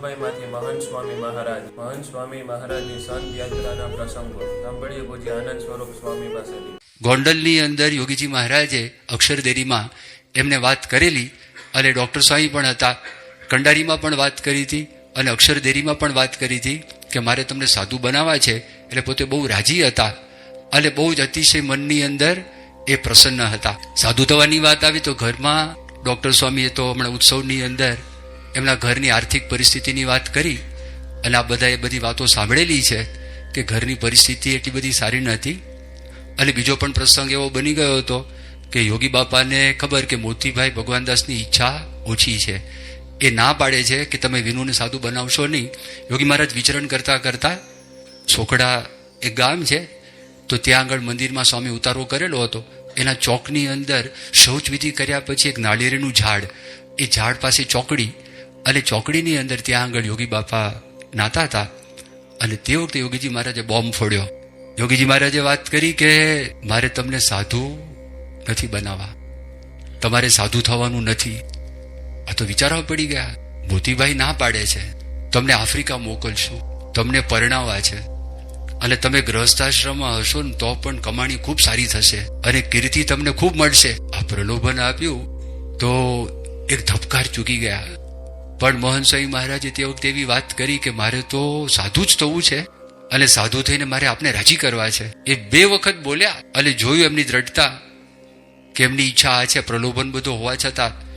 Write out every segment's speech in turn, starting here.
વિનોબાઈમાંથી મહંત સ્વામી મહારાજ મહંત સ્વામી મહારાજની સંત યાત્રાના પ્રસંગો સાંભળીએ પૂજ્ય આનંદ સ્વરૂપ સ્વામી પાસેથી. ગોંડલની અંદર યોગીજી મહારાજે અક્ષરદેરીમાં એમને વાત કરેલી અને ડૉક્ટર સ્વામી પણ હતા. કંડારીમાં પણ વાત કરી હતી અને અક્ષરદેરીમાં પણ વાત કરી હતી કે મારે તમને સાધુ બનાવવા છે એટલે પોતે બહુ રાજી હતા અને બહુ જ અતિશય મનની અંદર એ પ્રસન્ન હતા. સાધુ થવાની વાત આવી તો ઘરમાં ડૉક્ટર સ્વામીએ તો હમણાં ઉત્સવની અંદર એમના ઘરની આર્થિક પરિસ્થિતિની વાત કરી અને આ બધાએ બધી વાતો સાંભળેલી છે કે ઘરની પરિસ્થિતિ એટલી બધી સારી નહોતી અને બીજો પણ પ્રસંગ એવો બની ગયો હતો કે યોગી બાપાને ખબર કે મોતીભાઈ ભગવાનદાસની ઈચ્છા ઓછી છે. એ ના પાડે છે કે તમે વિનુને સાધુ બનાવશો નહીં. યોગી મહારાજ વિચરણ કરતા કરતા સોખડા એક ગામ છે, તો ત્યાં આગળ મંદિરમાં સ્વામી ઉતારો કરેલો હતો. એના ચોકની અંદર શૌચવિધિ કર્યા પછી એક નાળિયેરીનું ઝાડ, એ ઝાડ પાસે ચોકડી અને ચોકડીની અંદર ત્યાં આગળ યોગી બાપા નાતા હતા. અને તે વખતે યોગીજી મહારાજે બોમ્બ ફોડ્યો. યોગીજી મહારાજે વાત કરી કે મારે તમને સાધુ નથી બનાવવા. તમારે સાધુ થવાનું નથી. આ તો વિચારવા પડી ગયા. મોતીભાઈ ના પાડે છે. તમને આફ્રિકા મોકલશું. તમને પરણાવવા છે. અને તમે ગ્રહસ્થાશ્રમમાં હશો ને તો પણ કમાણી ખૂબ સારી થશે. અને કીર્તિ તમને ખૂબ મળશે. આ પ્રલોભન આપ્યું તો એક ધબકાર ચૂકી ગયા. પણ મોહન સ્વામી મહારાજે તે વખતે એવી વાત કરી કે મારે તો સાધુ જ થવું છે. અને સાધુ થઈને મારે આપને રાજી કરવા છે. એ બે વખત બોલ્યા અને જોયું એમની દ્રઢતા કે એમની ઈચ્છા આ છે, પ્રલોભન બધું હોવા છતાં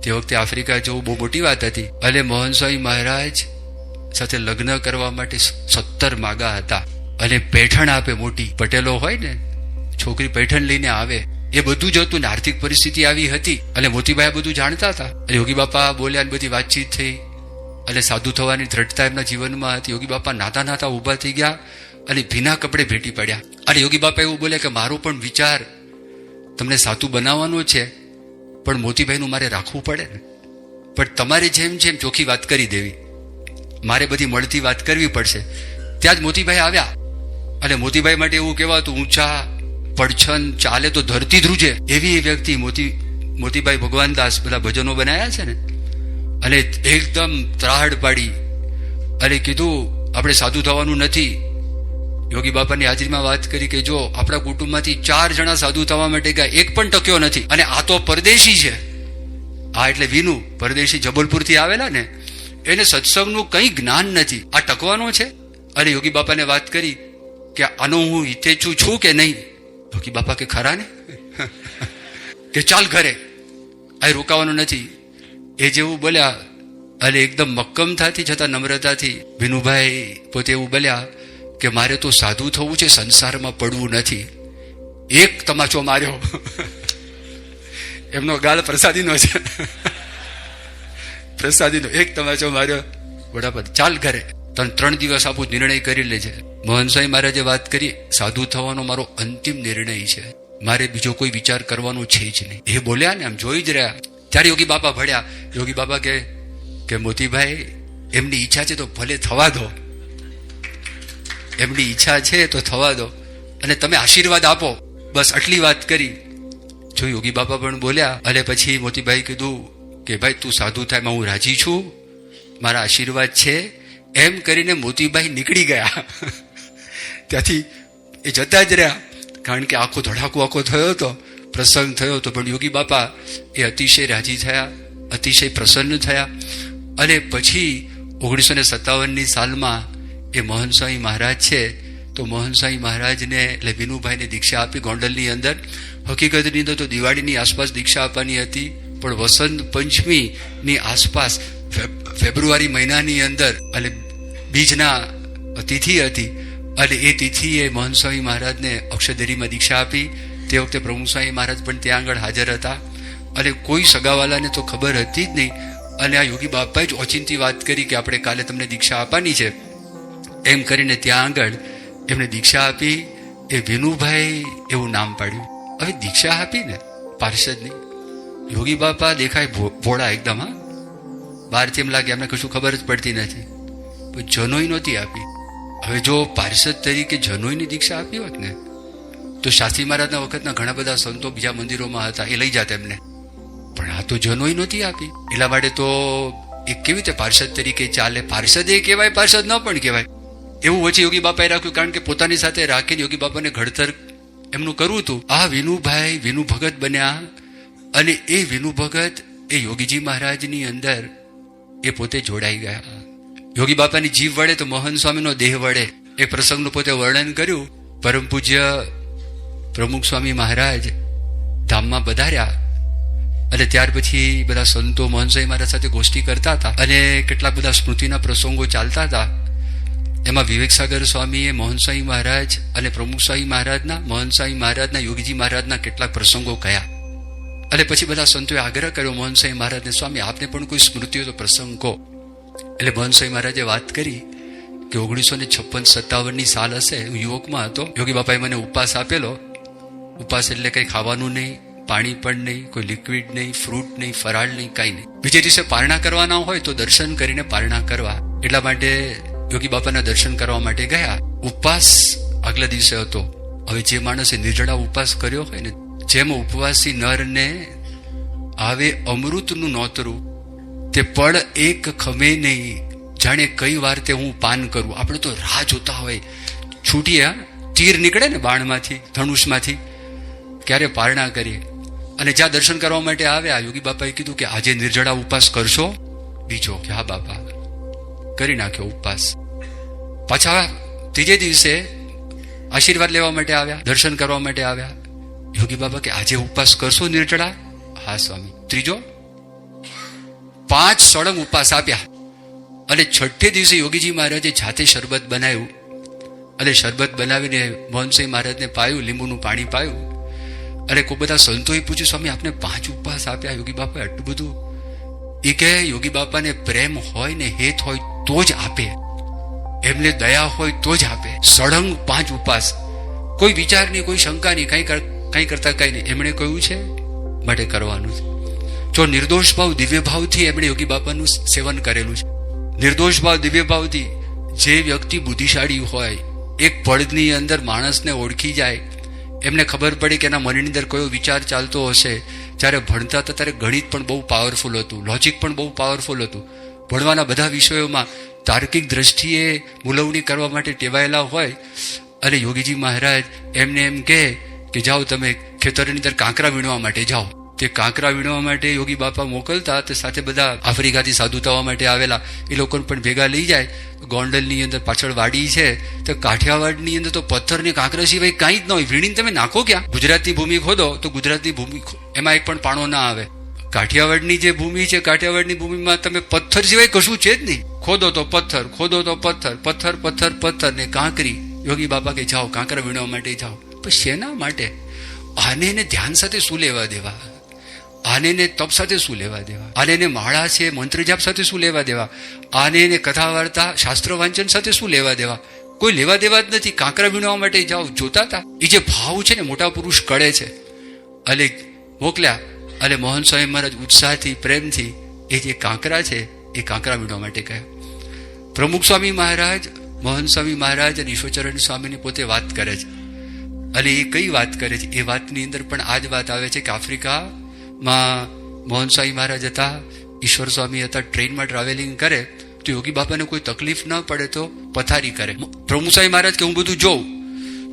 તે વખતે આફ્રિકા જવું બહુ મોટી વાત હતી. અને મોહન સ્વામી મહારાજ સાથે લગ્ન કરવા માટે સત્તર માગા હતા. અને પેઠણ આપે મોટી. પટેલો હોય ને, છોકરી પેઠણ લઈને આવે. એ બધું જ હતું ને આર્થિક પરિસ્થિતિ આવી હતી. અને મોતીભાઈ બધું જાણતા હતા. અને યોગી બાપા બોલ્યા ને બધી વાતચીત થઈ. અને સાધુ થવાની દ્રઢતા એમના જીવનમાં હતી. યોગી બાપા નાતા નાતા ઊભા થઈ ગયા અને ભીના કપડે ભેટી પડ્યા. અને યોગી બાપા એવું બોલ્યા કે, મારો પણ વિચાર તમને સાધુ બનાવવાનો છે, પણ મોતીભાઈનું મારે રાખવું પડે ને. પણ તમારે જેમ જેમ ચોખ્ખી વાત કરી દેવી. મારે બધી મળતી વાત કરવી પડશે. ત્યાં જ મોતીભાઈ આવ્યા. અને મોતીભાઈ માટે એવું કહેવાતું, ઊંચા પડછન ચાલે તો ધરતી ધ્રુજે. એવી એ વ્યક્તિ મોતી મોતીભાઈ ભગવાનદાસ બધા ભજનો બનાવ્યા છે ને? અને એકદમ ત્રાહડ પાડી. અને કીધું, આપણે સાધુ થવાનું નથી. યોગી બાપાની હાજરીમાં વાત કરી કે, જો આપણા કુટુંબમાંથી ચાર જણા સાધુ થવા માટે ગયા, એક પણ ટક્યો નથી. અને આ તો પરદેશી છે. આ એટલે વિનુ, પરદેશી જબલપુરથી આવેલા ને? એને સત્સંગનું કંઈ જ્ઞાન નથી. આ ટકવાનો છે? અને યોગી બાપાને વાત કરી કે, આનો હું હિતેચ્છુ છું કે નહીં? યોગી બાપા કે ખરા ને? કે ચાલ ઘરે. આ રોકાવાનું નથી. એ જેવું બોલ્યા અને એકદમ મક્કમતાથી છતાં નમ્રતાથી વિનુભાઈ પોતે એવું બોલ્યા કે મારે તો સાધુ થવું છે, સંસારમાં પડવું નથી. એક તમાચો માર્યો. એમનો ગાળ પ્રસાદીનો છે. પ્રસાદીનો એક તમાચો માર્યો. વડાપ્રધાન, ચાલ ઘરે. તને ત્રણ દિવસ આપું નિર્ણય કરી લેજે. મોહનસાઈ મહારાજે વાત કરી, સાધુ થવાનો મારો અંતિમ નિર્ણય છે. મારે બીજો કોઈ વિચાર કરવાનો છે જ નહીં. એ બોલ્યા ને આમ જોઈ જ રહ્યા. ત્યારે યોગી બાપા ભળ્યા યોગી બાપા કે કે, મોતીભાઈ, એમની ઈચ્છા છે તો ભલે થવા દો. એમની ઈચ્છા છે તો થવા દો. અને તમે આશીર્વાદ આપો. બસ આટલી વાત કરી. જો યોગી બાપા પણ બોલ્યા, અને પછી મોતીભાઈ કીધું કે, ભાઈ, તું સાધુ થાય હું રાજી છું. મારા આશીર્વાદ છે. એમ કરીને મોતીભાઈ નીકળી ગયા. ત્યાંથી એ જતા જ રહ્યા. કારણ કે આખો ધડાકો આખો થયો હતો પ્રસંગ થયો હતો. પણ યોગી બાપા એ અતિશય રાજી થયા, અતિશય પ્રસન્ન થયા. અને પછી ઓગણીસો ને સત્તાવનની સાલમાં એ મોહન મહારાજ છે, તો મોહન મહારાજને એટલે વિનુભાઈને દીક્ષા આપી ગોંડલની અંદર. હકીકતની અંદર તો દિવાળીની આસપાસ દીક્ષા આપવાની હતી, પણ વસંત પંચમીની આસપાસ ફેબ્રુઆરી મહિનાની અંદર, એટલે બીજના તિથિ હતી. અને એ તિથિએ મોહન સ્વામી મહારાજને અક્ષદેરીમાં દીક્ષા આપી. તે વખતે પ્રમુખ સ્વામી મહારાજ પણ ત્યાં આગળ હાજર હતા. અને કોઈ સગાવાલાને તો ખબર હતી જ નહીં. અને આ યોગી બાપાએ જ ઓચિંતી વાત કરી કે આપણે કાલે તમને દીક્ષા આપવાની છે. એમ કરીને ત્યાં આગળ એમને દીક્ષા આપી. એ વિનુભાઈ એવું નામ પાડ્યું. હવે દીક્ષા આપી ને? પાર્ષદની યોગી બાપા દેખાય ભોળા એકદમ, હા? બહારથી એમ લાગે એમને કશું ખબર જ પડતી નથી. જનોઈ નહોતી આપી. હવે જો પાર્ષદ તરીકે જનોઈની દીક્ષા આપી હોત ને, તો શાસ્ત્રી મહારાજના વખતના ઘણા બધા સંતો બીજા મંદિરોમાં હતા, એ લઈ જાત એમને. પણ આ તો જનોઈ નહોતી આપી. એટલા માટે તો એ કેવી રીતે પાર્ષદ તરીકે ચાલે? પાર્ષદ એ કહેવાય, પાર્ષદ ન પણ કહેવાય. એવું વચ્ચે યોગી બાપાએ રાખ્યું, કારણ કે પોતાની સાથે રાખીને યોગી બાપાને ઘડતર એમનું કરવું હતું. આ વિનુભાઈ વિનુ ભગત બન્યા અને એ વિનુ ભગત એ યોગીજી મહારાજની અંદર એ પોતે જોડાઈ ગયા. યોગી બાપાની જીવ વડે તો મોહન સ્વામીનો દેહ વડે એ પ્રસંગનું પોતે વર્ણન કર્યું. પરમ પૂજ્ય પ્રમુખ સ્વામી મહારાજ ધામમાં પધાર્યા. અને ત્યાર પછી બધા સંતો મોહનસાઈ મહારાજ સાથે ગોષ્ઠી કરતા હતા અને કેટલાક બધા સ્મૃતિના પ્રસંગો ચાલતા હતા. એમાં વિવેકસાગર સ્વામીએ મોહનસાઈ મહારાજ અને પ્રમુખ સ્વામી મહારાજના મોહનસાઈ મહારાજના, યોગીજી મહારાજના કેટલાક પ્રસંગો કયા. અને પછી બધા સંતોએ આગ્રહ કર્યો મોહનસાઈ મહારાજને, સ્વામી, આપને પણ કોઈ સ્મૃતિઓ તો પ્રસંગ કહો એટલે મોહનસાઈ મહારાજે વાત કરી કે ઓગણીસો ને છપ્પન સત્તાવનની સાલ હશે, હું યુવકમાં હતો. યોગી બાપાએ મને ઉપવાસ આપેલો. ઉપવાસ એટલે કંઈ ખાવાનું નહીં, પાણી પણ નહીં, કોઈ લિક્વિડ નહીં ફ્રૂટ નહીં, ફરાળ નહીં, કાંઈ નહીં. બીજે દિવસે પારણા કરવાના હોય તો દર્શન કરીને પારણા કરવા. એટલા માટે યોગી બાપાના દર્શન કરવા માટે ગયા. ઉપવાસ આગલા દિવસે હતો. હવે જે માણસે નિર્જળા ઉપવાસ કર્યો હોય ને, જેમ ઉપવાસી નરને આવે અમૃતનું નોતરું તે પળ એક ખમે નહીં. જાણે કઈ વાર તે હું પાન કરું. આપણે તો રાહ જોતા હોય. છૂટીએ? તીર નીકળે ને બાણમાંથી, ધનુષમાંથી. ક્યારે પારણા કરીએ? અને જ્યાં દર્શન કરવા માટે આવ્યા, યોગી બાપાએ કીધું કે આજે નિર્જળા ઉપવાસ કરશો? બીજો કે, હા બાપા. કરી નાખ્યો ઉપવાસ. પાછા ત્રીજે દિવસે આશીર્વાદ લેવા માટે આવ્યા, દર્શન કરવા માટે આવ્યા. યોગી બાબા કે, આજે ઉપવાસ કરશો નિર્જળા? હા સ્વામી. ત્રીજો પાંચ સળંગ ઉપવાસ આપ્યા. અને છઠ્ઠે દિવસે યોગીજી મહારાજે જાતે શરબત બનાવ્યું. અને શરબત બનાવીને મોહનસિંહ મહારાજને પાયું, લીંબુનું પાણી પાયું. અને કોઈ બધા સંતોએ પૂછ્યું, સ્વામી, આપને પાંચ ઉપવાસ આપ્યા? યોગી બાપા આટલું બધું? એ કે યોગી બાપાને પ્રેમ હોય ને હેત હોય તો જ આપે. એમને દયા હોય તો જ આપે. સળંગ પાંચ ઉપવાસ. કોઈ વિચાર નહીં કોઈ શંકા નહીં કંઈ કંઈ કરતા કંઈ નહીં. એમણે કહ્યું છે, માટે કરવાનું છે. જો નિર્દોષ ભાવ દિવ્ય ભાવથી એમણે યોગી બાપાનું સેવન કરેલું છે. નિર્દોષ ભાવ દિવ્ય ભાવથી જે વ્યક્તિ બુદ્ધિશાળી હોય, એક પળની અંદર માણસને ઓળખી જાય, એમને ખબર પડી કે એના મનની અંદર કયો વિચાર ચાલતો હશે, જ્યારે ભણતા હતા ત્યારે ગણિત પણ બહુ પાવરફુલ હતું લોજિક પણ બહુ પાવરફુલ હતું. ભણવાના બધા વિષયોમાં તાર્કિક દ્રષ્ટિએ મુલવણી કરવા માટે ટેવાયેલા હોય, અને યોગીજી મહારાજ એમને એમ કહે કે જાઓ તમે ખેતરની અંદર કાંકરા વીણવા માટે જાઓ. તે કાંકરા વીણવા માટે યોગી બાપા મોકલતા તે સાથે બધા આફ્રિકાથી સાધુ થવા માટે આવેલા એ લોકોને પણ ભેગા લઈ જાય. ગોંડલની અંદર પાછળ વાડી છે. તો કાઠિયાવાડની અંદર તો પથ્થર ને કાંકરા સિવાય કાંઈ જ ન હોય. વીણીને તમે નાખો ક્યાં? ગુજરાતની ભૂમિ ખોદો તો ગુજરાતની ભૂમિ એમાં એક પણ પાણો ના આવે. કાઠિયાવાડની જે ભૂમિ છે, કાઠિયાવાડની ભૂમિમાં તમે પથ્થર સિવાય કશું છે જ નહીં. ખોદો તો પથ્થર, ખોદો તો પથ્થર પથ્થર પથ્થર પથ્થર ને કાંકરી. યોગી બાપા કે જાઓ, કાંકરા વીણવા માટે જાઓ. પણ શેના માટે? આને એને ધ્યાન સાથે શું લેવા દેવા? આને તપ સાથે શું લેવા દેવા? આને માળા છે, મંત્ર જાપ સાથે શું લેવા દેવા? આને કથા વાર્તા શાસ્ત્ર વાંચન સાથે શું લેવા દેવા? કોઈ લેવા દેવા જ નથી. કાંકરા વીણવા માટે જાઓ, જોતા હતા એ જે ભાવ છે ને, મોટા પુરુષ કળે છે. અલે મોકલ્યા. અને મોહન સ્વામી મહારાજ ઉત્સાહથી, પ્રેમથી એ જે કાંકરા છે, એ કાંકરા વીણવા માટે કહ્યા પ્રમુખ સ્વામી મહારાજ, મોહન સ્વામી મહારાજ અને ઈશ્વરચરણ સ્વામીને પોતે વાત કરે છે. અને એ કઈ વાત કરે છે? એ વાતની અંદર પણ આ જ વાત આવે છે કે આફ્રિકામાં મોહન સ્વામી મહારાજ હતા, ઈશ્વર સ્વામી હતા, ટ્રેનમાં ટ્રાવેલિંગ કરે, તો યોગી બાપાને કોઈ તકલીફ ન પડે તો પથારી કરે. પ્રમુસાઈ મહારાજ કે, હું બધું જોઉં.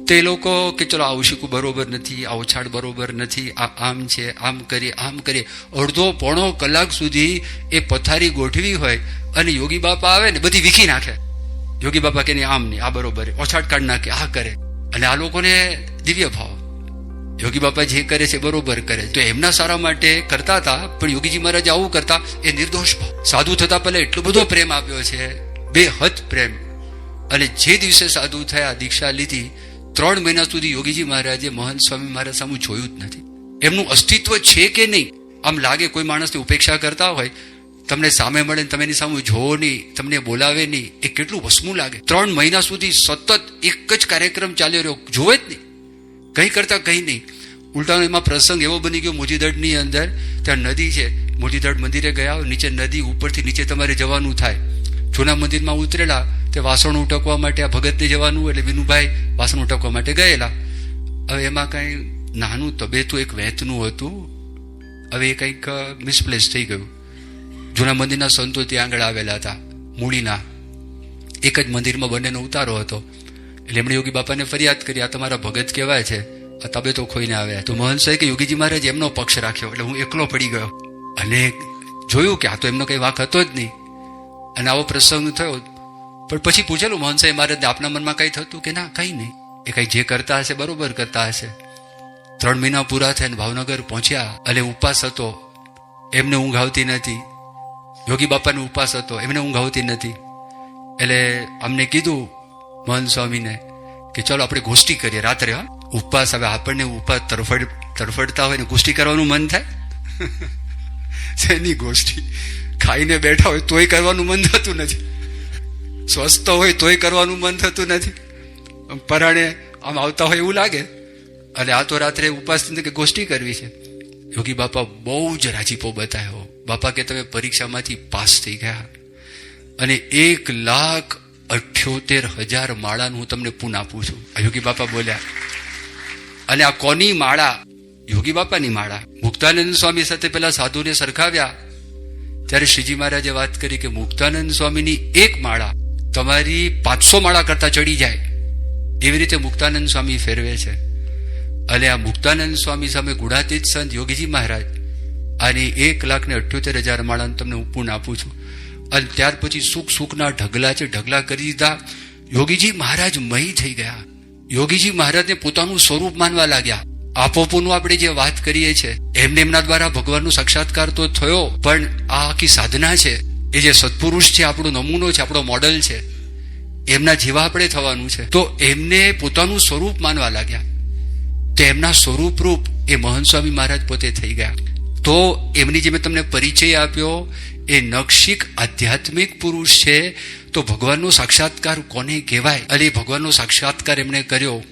તે લોકો કે, ચલો આવું શીખું બરોબર નથી, આ ઓછાડ બરોબર નથી, આ આમ છે, આમ કરીએ આમ કરીએ. અડધો પોણો કલાક સુધી એ પથારી ગોઠવી હોય અને યોગી બાપા આવે ને, બધી વીખી નાખે. યોગી બાપા કે, નહીં, આમ નહીં, આ બરોબર ઓછાડ કાઢ નાખે, આ કરે. અને આ લોકોને દિવ્ય ભાવ. યોગી બાપા જે કરે છે બરોબર કરે. તો એમના સારા માટે કરતા હતા, પણ યોગીજી મહારાજ આવું કરતા, એ નિર્દોષ સાધુ થતા પહેલા એટલો બધો પ્રેમ આપ્યો છે, બેહદ પ્રેમ. અને જે દિવસે સાધુ થયા, દીક્ષા લીધી, ત્રણ મહિના સુધી યોગીજી મહારાજે મહંત સ્વામી મહારાજ સામે જોયું જ નથી. એમનું અસ્તિત્વ છે કે નહીં? આમ લાગે કોઈ માણસની ઉપેક્ષા કરતા હોય, તમને સામે મળે તમે એની સામે જોવો નહીં, તમને બોલાવે નહીં, એ કેટલું વસમું લાગે. ત્રણ મહિના સુધી સતત એક જ કાર્યક્રમ ચાલ્યો રહ્યો, જોવે જ નહીં. કંઈ કરતા કંઈ નહીં. ઉલટાનો એમાં પ્રસંગ એવો બની ગયો, મોજીદડની અંદર, ત્યાં નદી છે. મોજીદડ મંદિરે ગયા નીચે નદી ઉપરથી નીચે તમારે જવાનું થાય. જૂના મંદિરમાં ઉતરેલા, તે વાસણો ઉટકવા માટે, આ ભગતને જવાનું એટલે વિનુભાઈ વાસણ ઉટકવા માટે ગયેલા. હવે એમાં કાંઈ નાનું તબેતું એક વહેતનું હતું. હવે એ કંઈક મિસપ્લેસ થઈ ગયું. જૂના મંદિરના સંતો ત્યાં આગળ આવેલા હતા, મૂળીના. એક જ મંદિરમાં બંનેનો ઉતારો હતો. એટલે એમણે યોગી બાપાને ફરિયાદ કરી, આ તમારા ભગત કહેવાય છે. આ તબેતો ખોઈને આવ્યા. તો મહંત સાહેબ કે, યોગીજી મહારાજ, એમનો પક્ષ રાખ્યો. એટલે હું એકલો પડી ગયો. અને જોયું કે આ તો એમનો કઈ વાંક હતો જ નહીં. અને આવો પ્રસંગ થયો. પણ પછી પૂછેલું મોહન સાહેબ મહારાજ આપના મનમાં કઈ થતું? કે, ના, કઈ નહીં. એ કઈ જે કરતા હશે, બરોબર કરતા હશે. ત્રણ મહિના પૂરા થયા ભાવનગર પહોંચ્યા. અને ઉપવાસ હતો. એમને ઊંઘ આવતી નથી. યોગી બાપાનો ઉપવાસ હતો. એમને ઊંઘ આવતી નથી. એટલે અમને કીધું મહંત સ્વામીને કે ચલો આપણે ગોષ્ઠી કરીએ રાત્રે, હા? ઉપવાસ હવે આપણને ઉપવાસ તરફડ, તરફડતા હોય ને ગોષ્ઠી કરવાનું મન થાય? શેની ગોષ્ઠી? ખાઈને બેઠા હોય તોય કરવાનું મન થતું નથી. સ્વસ્થ હોય તોય કરવાનું મન થતું નથી. પરાણે આમ આવતા હોય એવું લાગે. અને આ તો રાત્રે ઉપવાસ કે ગોષ્ઠી કરવી છે. યોગી બાપા બહુ જ રાજીપો બતાવ્યો. બાપા કે તમે પરીક્ષામાંથી પાસ થઈ ગયા. અને એક લાખ અઠ્યોતેર હજાર માળાનું હું તમને પૂન આપું છું. આ યોગી બાપા બોલ્યા. અને આ કોની માળા? યોગી બાપાની માળા. મુક્તાનંદ સ્વામી સાથે પેલા સાધુને સરખાવ્યા. ત્યારે શ્રીજી મહારાજે વાત કરી કે મુક્તાનંદ સ્વામીની એક માળા તમારી પાંચસો માળા કરતા ચડી જાય. એવી રીતે મુક્તાનંદ સ્વામી ફેરવે છે. અને આ મુક્તાનંદ સ્વામી સામે ગુણાતીત સંત યોગીજી મહારાજ. આની એક લાખ ને અઠ્યોતેર હજાર માળાનું તમને હું પૂન આપું છું. અને ત્યાર પછી સુખ સુખના ઢગલા છે, ઢગલા કરી દીધા. યોગીજી મહારાજ મહી થઈ ગયા. યોગીજી મહારાજને પોતાનું સ્વરૂપ માનવા લાગ્યા. આપોપોનું આપણે જે વાત કરીએ છીએ, એમને એમના દ્વારા ભગવાનનો સાક્ષાત્કાર તો થયો, પણ આ આખી સાધના છે, એ જે સત્પુરુષ છે, આપણો નમૂનો છે, આપણો મોડલ છે, એમના જેવા આપણે થવાનું છે. તો એમને પોતાનું સ્વરૂપ માનવા લાગ્યા. તો એમના સ્વરૂપરૂપ એ મહંત સ્વામી મહારાજ પોતે થઈ ગયા. તો એમની જે મેં તમને પરિચય આપ્યો એ નક્ષિક આધ્યાત્મિક પુરુષ છે, તો ભગવાનનો સાક્ષાત્કાર કોને કહેવાય? અરે, ભગવાનનો સાક્ષાત્કાર એમણે કર્યો.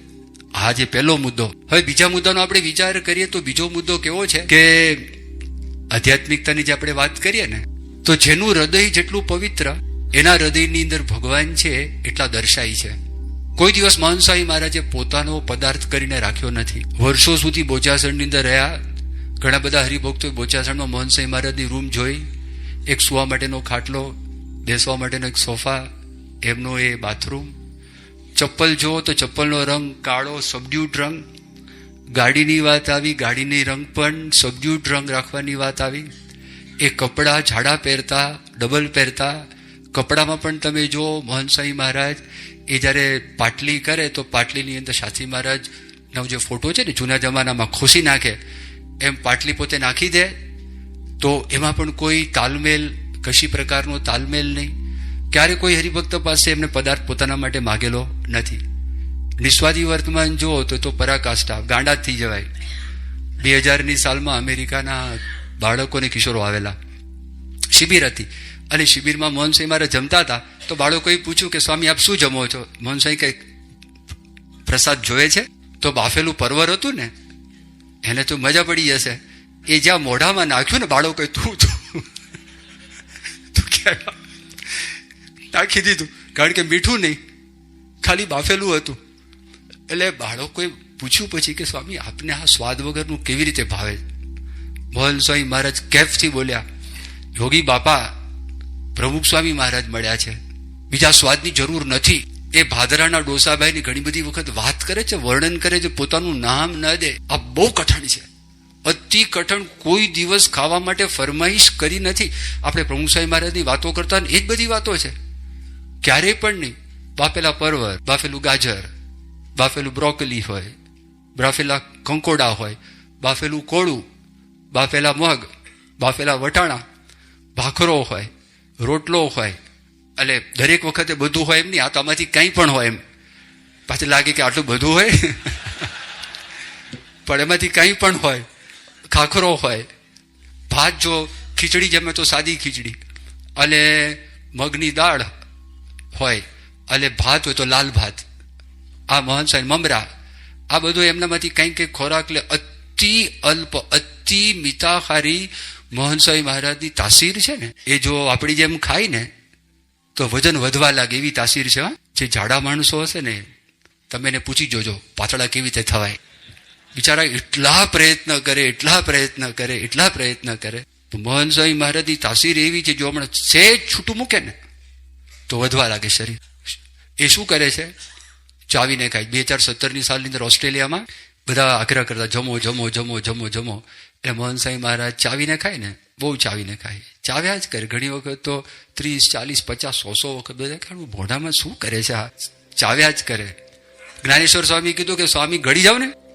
આ જે પહેલો મુદ્દો. હવે બીજા મુદ્દાનો આપણે વિચાર કરીએ તો બીજો મુદ્દો કેવો છે કે આધ્યાત્મિકતાની જે આપણે વાત કરીએ ને, તો જેનું હૃદય જેટલું પવિત્ર, એના હૃદયની અંદર ભગવાન છે એટલા દર્શાય છે. કોઈ દિવસ મહનસાહી મહારાજે પોતાનો પદાર્થ કરીને રાખ્યો નથી. વર્ષો સુધી બોચાસણની અંદર રહ્યા. ઘણા બધા હરિભક્તોએ બોચાસણમાં મોહનસાઈ મહારાજની રૂમ જોઈ. એક સુવા માટેનો ખાટલો બેસવા માટેનો એક સોફા, એમનો એ બાથરૂમ. ચપ્પલ જુઓ તો ચપ્પલનો રંગ કાળો સબડ્યુટ રંગ. ગાડીની વાત આવી, ગાડીની રંગ પણ સબડ્યુટ રંગ રાખવાની વાત આવી. એ કપડાં જાડા પહેરતા ડબલ પહેરતા. કપડામાં પણ તમે જુઓ મોહનસાઈ મહારાજ, એ જ્યારે પાટલી કરે તો પાટલીની અંદર સાચી મહારાજનો જે ફોટો છે ને, જૂના જમાનામાં ખોસી નાખે, એમ પાટલી પોતે નાખી દે તો એમાં પણ કોઈ તાલમેલ, કશી પ્રકારનો તાલમેલ નહીં. ક્યારે કોઈ હરિભક્ત પાસે એમને પદાર્થ પોતાના માટે માગેલો નથી. નિસ્વાદી વર્તમાન જુઓ તો તો પરાકાષ્ઠા, ગાંડા થઈ જવાય. બે હજારની સાલમાં અમેરિકાના બાળકોને કિશોરો આવેલા. શિબિર હતી. અને શિબિરમાં મોહનસિંહ મારે જમતા હતા. તો બાળકોએ પૂછ્યું કે, સ્વામી, આપ શું જમો છો? મોહનસિંહ કઈ પ્રસાદ જોવે છે. તો બાફેલું પરવર હતું ને, એને તો મજા પડી જશે. એ જ્યાં મોઢામાં નાખ્યું ને બાળકોએ તું તું. તું ક્યાં નાખી દીધું. કારણ કે મીઠું નહીં. ખાલી બાફેલું હતું. એટલે બાળકોએ પૂછ્યું પછી કે, સ્વામી, આપને આ સ્વાદ વગરનું કેવી રીતે ભાવે? મોહન સ્વામી મહારાજ કેફથી બોલ્યા? યોગી બાપા, પ્રમુખ સ્વામી મહારાજ મળ્યા છે. બીજા સ્વાદની જરૂર નથી. એ ભાદરાના ડોસાભાઈની ઘણી બધી વખત વાત કરે છે, વર્ણન કરે છે, પોતાનું નામ ન દે. આ બહુ કઠણ છે. અતિ કઠણ કોઈ દિવસ ખાવા માટે ફરમાઈશ કરી નથી. આપણે પ્રમુખ સ્વામી મહારાજની વાતો કરતા એ જ બધી વાતો છે. ક્યારેય પણ નહીં. બાફેલા પરવર, બાફેલું ગાજર, બાફેલું બ્રોકલી હોય, બાફેલા કંકોડા હોય, બાફેલું કોળું, બાફેલા મગ, બાફેલા વટાણા, ભાખરો હોય, રોટલો હોય, એટલે દરેક વખતે બધું હોય એમ નહીં. આ તો આમાંથી કંઈ પણ હોય એમ. પાછું લાગે કે આટલું બધું હોય. પણ એમાંથી કંઈ પણ હોય. ખાખરો હોય, ભાત જો ખીચડી જમે તો સાદી ખીચડી, અને મગની દાળ હોય, અને ભાત હોય તો લાલ ભાત, આ મહંસ મમરા, આ બધું એમનામાંથી કંઈક કંઈક ખોરાક લે, અતિ અલ્પ, અતિ મિતાહારી મોહનસાઈ મહારાજની તાસીર છે ને, એ જો આપણી જેમ ખાય ને, તો વજન વધવા લાગે એવી તાસીર છે જે જાડા માણસો હશે ને, તમે એને પૂછી જોજો, પાતળા કેવી રીતે થવાય. બિચારા એટલા પ્રયત્ન કરે, એટલા પ્રયત્ન કરે, એટલા પ્રયત્ન કરે. તો મોહન સ્વામી મહારાજની તાસીર એવી છે, જો હમણાં સેજ છૂટું મૂકે ને, તો વધવા લાગે શરીર. એ શું કરે છે? ચાવીને ખાય. બે હજાર સત્તરની સાલની અંદર ઓસ્ટ્રેલિયામાં બધા આગ્રહ કરતા, જમો જમો જમો જમો જમો. એટલે મોહન સાંઈ મહારાજ ચાવીને ખાય ને, બહુ ચાવીને ખાય. ચાવ્યા જ કરે. ઘણી વખત તો ત્રીસ, ચાલીસ, પચાસ, સો સો વખત બધા કાઢું મોઢામાં શું કરે છે આ? ચાવ્યા જ કરે. જ્ઞાનેશ્વર સ્વામી કીધું કે, સ્વામી ઘડી જાવ ને.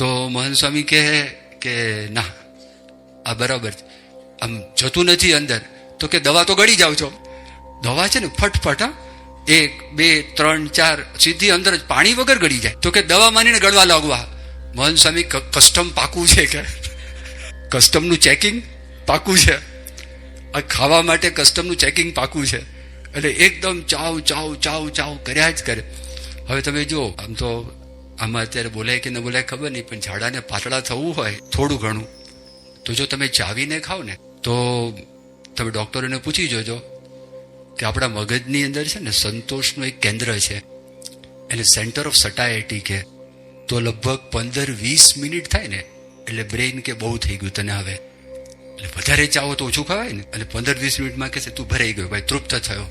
તો મોહન સ્વામી કહે કે, ના, આ બરાબર આમ જતું નથી અંદર. તો કે દવા તો ગળી જાવ છો. દવા છે ને ફટફટ, હા. એક, બે, ત્રણ, ચાર, સીધી અંદર જ પાણી વગર ગળી જાય. તો કે દવા માનીને ગળવા લાગવા. મોહન સ્વામી કસ્ટમ પાકું છે કે? કસ્ટમનું ચેકિંગ પાકું છે. આ ખાવા માટે કસ્ટમનું ચેકિંગ પાકું છે. એટલે એકદમ ચાવ ચાવ ચાવ ચાવ કર્યા જ કરે. હવે તમે જુઓ, આમ તો આમાં અત્યારે બોલાય કે ન બોલાય ખબર નહીં, પણ ઝાડાને પાતળા થવું હોય, થોડું ઘણું. તો જો તમે ચાવીને ખાઓ ને, તો તમે ડૉક્ટરોને પૂછી જોજો કે આપણા મગજની અંદર છે ને સંતોષનું એક કેન્દ્ર છે. એને સેન્ટર ઓફ સટાયટી કે, તો લગભગ પંદર વીસ મિનિટ થાય ને, એટલે બ્રેઇન કે બહુ થઈ ગયું તને હવે. એટલે વધારે ચાવો તો ઓછું ખવાય ને એટલે પંદર વીસ મિનિટમાં કહેશે તું ભરાઈ ગયો, ભાઈ તૃપ્ત થયો.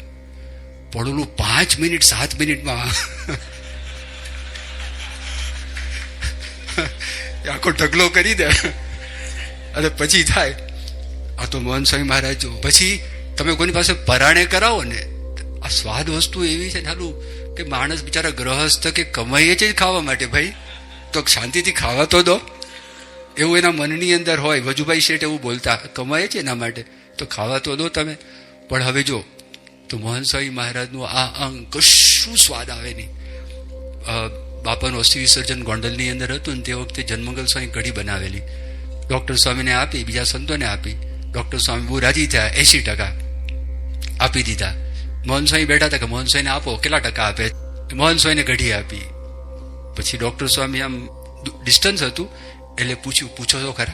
પણ ઓલું પાંચ મિનિટ, સાત મિનિટમાં આખો ઢગલો કરી દે. અને પછી થાય. આ તો મોહન સ્વામી મહારાજ જો, પછી તમે કોઈની પાસે પરાણે કરાવો ને, આ સ્વાદ વસ્તુ એવી છે ચાલુ કે માણસ બિચારા ગ્રહસ્થ કે કમાઈએ છે ખાવા માટે ભાઈ. તો શાંતિથી ખાવા તો દો. એવું એના મનની અંદર હોય, વજુભાઈ શેઠ એવું બોલતા, કમાય છે એના માટે? તો ખાવા તો દો તમે. પણ હવે જો, તો મોહન સ્વામી મહારાજનું આ અંગ કશું સ્વાદ આવે નહીં. બાપાનું અસ્થિ વિસર્જન ગોંડલની અંદર હતું ને તે વખતે જન્મંગલ સ્વામી ઘડી બનાવેલી. ડૉક્ટર સ્વામીને આપી, બીજા સંતોને આપી. ડૉક્ટર સ્વામી બહુ રાજી થયા એસી ટકા આપી દીધા. મોહન સ્વામી બેઠા હતા કે મોહન સ્વામીને આપો, કેટલા ટકા આપે? મોહન સ્વામીને ઘડી આપી. પછી ડૉક્ટર સ્વામી આમ ડિસ્ટન્સ હતું, એટલે પૂછ્યું, પૂછો તો ખરા,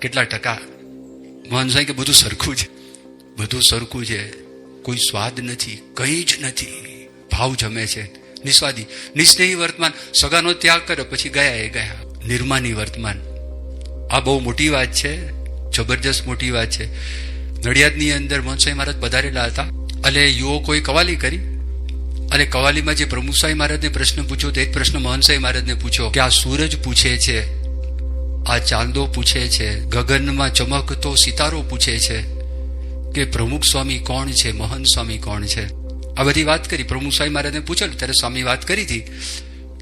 કેટલા ટકા? મોહન સ્વામી કે, બધું સરખું છે, બધું સરખું છે. કોઈ સ્વાદ નથી, કંઈ જ નથી. ભાવ જમે છે. નિસ્વાદી. નિસ્નેહી વર્તમાન સગાનો ત્યાગ કર્યો, પછી ગયા એ ગયા. નિર્માની વર્તમાન. આ બહુ મોટી વાત છે, જબરજસ્ત મોટી વાત છે. નડિયાદની અંદર મોહનસાઈ મહારાજ પધારેલા હતા. અને યુવકોએ કવાલી કરી. અને કવાલીમાં જે પ્રમુખસાઈ મહારાજને પ્રશ્ન પૂછ્યો તે જ પ્રશ્ન મોહનસાઈ મહારાજને પૂછ્યો કે આ સૂરજ પૂછે છે, આ ચાંદો પૂછે છે, ગગનમાં ચમકતો સિતારો પૂછે છે કે પ્રમુખ સ્વામી કોણ છે, મહંત સ્વામી કોણ છે? આ બધી વાત કરી. પ્રમુખ સ્વામી મહારાજને પૂછેલું ત્યારે સ્વામી વાત કરી હતી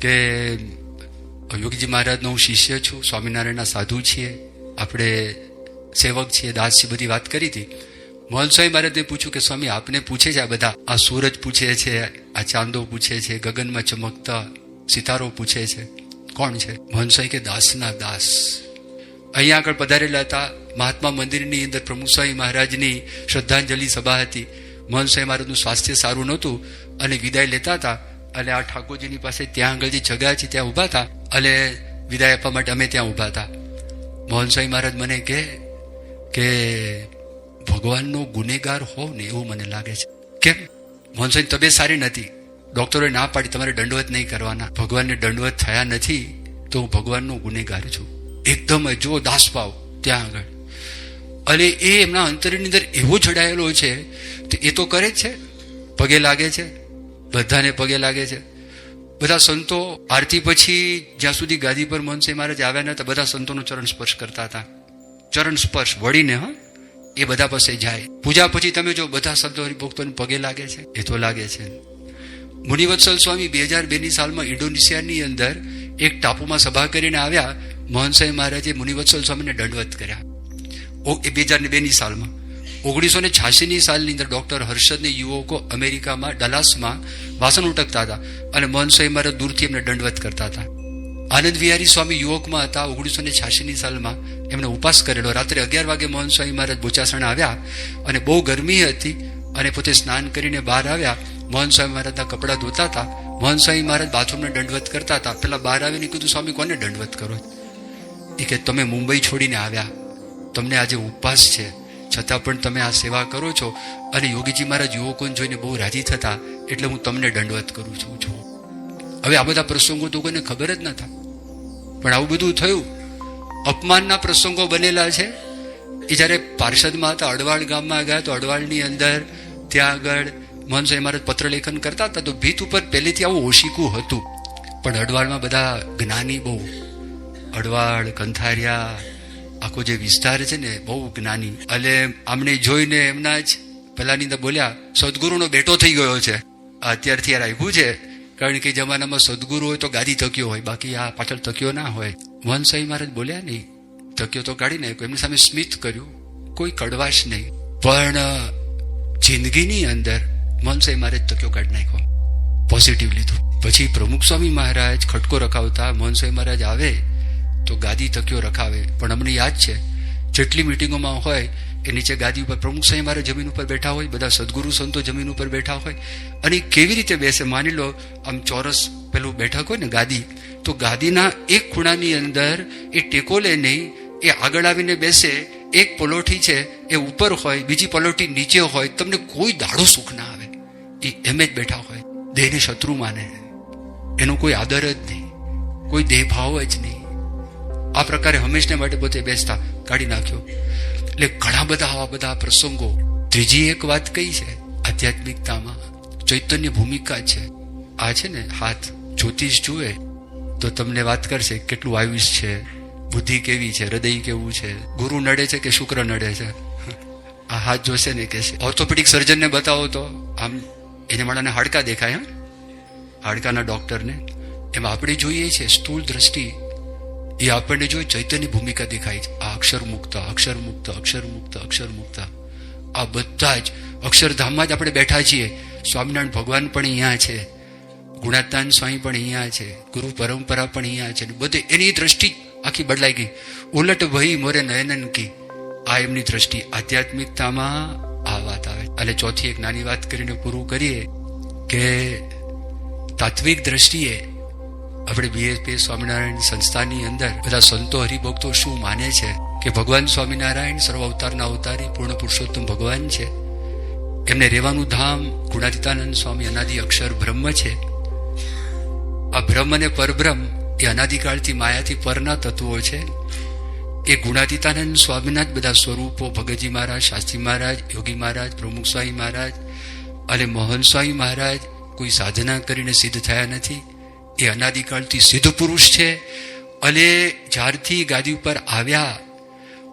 કે, યોગીજી મહારાજનો હું શિષ્ય છું, સ્વામિનારાયણના સાધુ છીએ, આપણે સેવક છીએ, દાસ છીએ, બધી વાત કરી હતી. મોહન સ્વામી મહારાજને પૂછ્યું કે, સ્વામી, આપને પૂછે છે આ બધા? આ સૂરજ પૂછે છે, આ ચાંદો પૂછે છે, ગગનમાં ચમકતા સિતારો પૂછે છે, કોણ છે? મોહન સ્વામી કે, દાસના દાસ. અહીંયા આગળ પધારેલા હતા મહાત્મા મંદિરની અંદર પ્રમુખ સ્વામી મહારાજની શ્રદ્ધાંજલિ સભા હતી. મોહન સાહેબ મહારાજનું સ્વાસ્થ્ય સારું નહોતું અને વિદાય લેતા હતા અને આ ઠાકોરજીની પાસે ત્યાં આગળ જે જગ્યા છે ત્યાં ઊભા હતા અને વિદાય આપવા માટે અમે ત્યાં ઊભા હતા. મોહન સ્વામી મહારાજ મને કહે કે ભગવાનનો ગુનેગાર હોવ ને એવું મને લાગે છે. કેમ? મોહન સ્વામી તબિયત સારી નથી. ડોક્ટરોએ ના પાડી, તમારે દંડવત નહીં કરવાના. ભગવાનને દંડવત થયા નથી, તો હું ભગવાનનો ગુનેગાર છું. એકદમ જો દાસભાવ, ત્યાં આગળ. અને એ એમના અંતરની અંદર એવો જડાયેલો છે, તો એ તો કરે જ છે. પગે લાગે છે, બધાને પગે લાગે છે. બધા સંતો આરતી પછી જ્યાં સુધી ગાદી પર મનસે મહારાજ આવ્યા નતા, બધા સંતોનો ચરણ સ્પર્શ કરતા હતા. ચરણ સ્પર્શ વળીને, હા, એ બધા પાસે જાય. પૂજા પછી તમે જો બધા સંતો હરિભક્તોને પગે લાગે છે? એ તો લાગે છે. મુનિવત્સલ સ્વામી બે હજાર બેની સાલમાં ઇન્ડોનેશિયાની અંદર એક ટાપુમાં સભા કરીને આવ્યા. મોહનસાઈ મહારાજે મુનિવત્સલ સ્વામીને દંડવત કર્યા. બે હજાર બેની સાલમાં. ઓગણીસો ને છ્યાસીની સાલની અંદર ડોક્ટર હર્ષદને યુવકો અમેરિકામાં ડલાસમાં વાસણ ઉટકતા હતા અને મોહનસાઈ મારા દૂરથી એમને દંડવત કરતા હતા. આનંદ વિહારી સ્વામી યુવકમાં હતા. ઓગણીસો ને છ્યાસીની સાલમાં એમણે ઉપાસ કરેલો. રાત્રે અગિયાર વાગે મોહન સ્વામી મહારાજ બોચાસણ આવ્યા અને બહુ ગરમી હતી અને પોતે સ્નાન કરીને બહાર આવ્યા. મોહન સ્વામી મહારાજના કપડાં ધોતા હતા. મોહન સ્વામી મહારાજ બાથરૂમને દંડવત કરતા હતા. પેલા બહાર આવીને કીધું, સ્વામી, કોને દંડવત કરો? એ કે, તમે મુંબઈ છોડીને આવ્યા. તમને આજે ઉપવાસ છે. છતાં પણ તમે આ સેવા કરો છો. અને યોગીજી મહારાજ યુવકોને જોઈને બહુ રાજી થતા, એટલે હું તમને દંડવત કરું છું છું હવે આ બધા પ્રસંગો તો કોઈને ખબર જ નતા પણ આવું બધું થયું. અપમાનના પ્રસંગો બનેલા છે. એ જ્યારે પાર્ષદમાં હતા અડવાળ ગામમાં ગયા, તો અડવાળની અંદર ત્યાં આગળ મોહન સાહેબ મહારાજ પત્રલેખન કરતા હતા, તો ભીત ઉપર પહેલેથી આવું ઓશિકું હતું. પણ અડવાળમાં બધા જ્ઞાની બહુ. અડવાળ કંથારિયા આખો જે વિસ્તાર છે ને, બહુ જ્ઞાની. એટલે આમને જોઈને એમના જ પેલાની અંદર બોલ્યા, સદગુરુનો બેટો થઈ ગયો છે. અત્યારથી યાર આવ્યું છે. કારણ કે જમાનામાં સદગુરુ હોય તો ગાદી તક્યો હોય, બાકી આ પાછળ તક્યો ના હોય. મોહન મહારાજ બોલ્યા, નહીં તક્યો તો કાઢી નાખ્યો. એમની સામે સ્મિત કર્યું. કોઈ કડવાશ નહીં. પણ, જિંદગીની અંદર મનસાઈ મહારાજ તક્યો કાઢી નાખ્યો. પોઝિટિવ લીધું. પછી પ્રમુખ સ્વામી મહારાજ ખટકો રખાવતા મનસાઈ મહારાજ આવે તો ગાદી તકિયો રખાવે. પણ અમને યાદ છે, જેટલી મિટિંગોમાં હોય, એ નીચે ગાદી ઉપર પ્રમુખ સાહેબ મારે જમીન ઉપર બેઠા હોય, બધા સદગુરુ સંતો જમીન ઉપર બેઠા હોય, અને કેવી રીતે બેસે? માની લો, આમ ચોરસ પેલું બેઠક હોય ને ગાદી, તો ગાદીના એક ખૂણાની અંદર એ ટેકો લે નહીં, એ આગળ આવીને બેસે, એક પલોઠી છે, એ ઉપર હોય, બીજી પલોઠી નીચે હોય, તમને કોઈ દાડો સુખ ના આવે. એ એમ જ બેઠા હોય. દેહને શત્રુ માને. એનો કોઈ આદર જ નહીં. કોઈ દેહભાવ જ નહીં. આ પ્રકારે હંમેશને માટે પોતે બેસતા કાઢી નાખ્યો. એટલે ઘણા બધા આવા બધા પ્રસંગો. ત્રીજી એક વાત કઈ છે? આધ્યાત્મિકતામાં. ચૈતન્ય ભૂમિકા છે. આ છે ને, હાથ જ્યોતિષ જુએ, તો તમને વાત કરશે કેટલું આયુષ છે, બુદ્ધિ કેવી છે, હૃદય કેવું છે, ગુરુ નડે છે કે શુક્ર નડે છે? આ હાથ જોશે ને કે છે ઓર્થોપેડિક સર્જનને બતાવો તો, આમ એને માણાને હાડકા દેખાય, હા? હાડકાના ડોક્ટરને એમાં આપણે જોઈએ છે, સ્થૂળ દ્રષ્ટિ એ આપણને જો ચૈતન્ય ભૂમિકા દેખાય છે. આ અક્ષર મુક્ત અક્ષર મુક્ત અક્ષર મુક્ત અક્ષર મુક્ત આ બધા જ અક્ષરધામમાં જ આપણે બેઠા છીએ. સ્વામિનારાયણ ભગવાન પણ અહીંયા છે. ગુણાતાન સ્વામી પણ અહીંયા છે. ગુરુ પરંપરા પણ અહીંયા છે. બધે એની દ્રષ્ટિ આખી બદલાઈ ગઈ. ઉલટ ભઈ મોરે નયનન કી. આ એમની દ્રષ્ટિ. આધ્યાત્મિકતામાં આ વાત આવે એટલે ચોથી એક નાની વાત કરીને પૂરું કરીએ કે તાત્વિક દ્રષ્ટિએ આપણે બીએસપી સ્વામિનારાયણ સંસ્થાની અંદર બધા સંતો હરિભક્તો શું માને છે કે ભગવાન સ્વામિનારાયણ સર્વ અવતારના અવતારી પૂર્ણ પુરુષોત્તમ ભગવાન છે? એમને રહેવાનું ધામ ગુણાતીતાનંદ સ્વામી અનાદિ અક્ષર બ્રહ્મ છે. આ બ્રહ્મ અને પરબ્રહ્મ એ અનાદિકાળથી માયાથી પરના તત્વો છે. એ ગુણાતીતાનંદ સ્વામીના જ બધા સ્વરૂપો ભગતજી મહારાજ, શાસ્ત્રી મહારાજ, યોગી મહારાજ, પ્રમુખ સ્વામી મહારાજ અને મોહન સ્વામી મહારાજ કોઈ સાધના કરીને સિદ્ધ થયા નથી. એ અનાદિકાળથી સિદ્ધ પુરુષ છે. અને જ્યારથી ગાદી ઉપર આવ્યા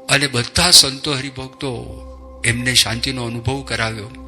અને બધા સંતો હરિભક્તો એમને શાંતિનો અનુભવ કરાવ્યો.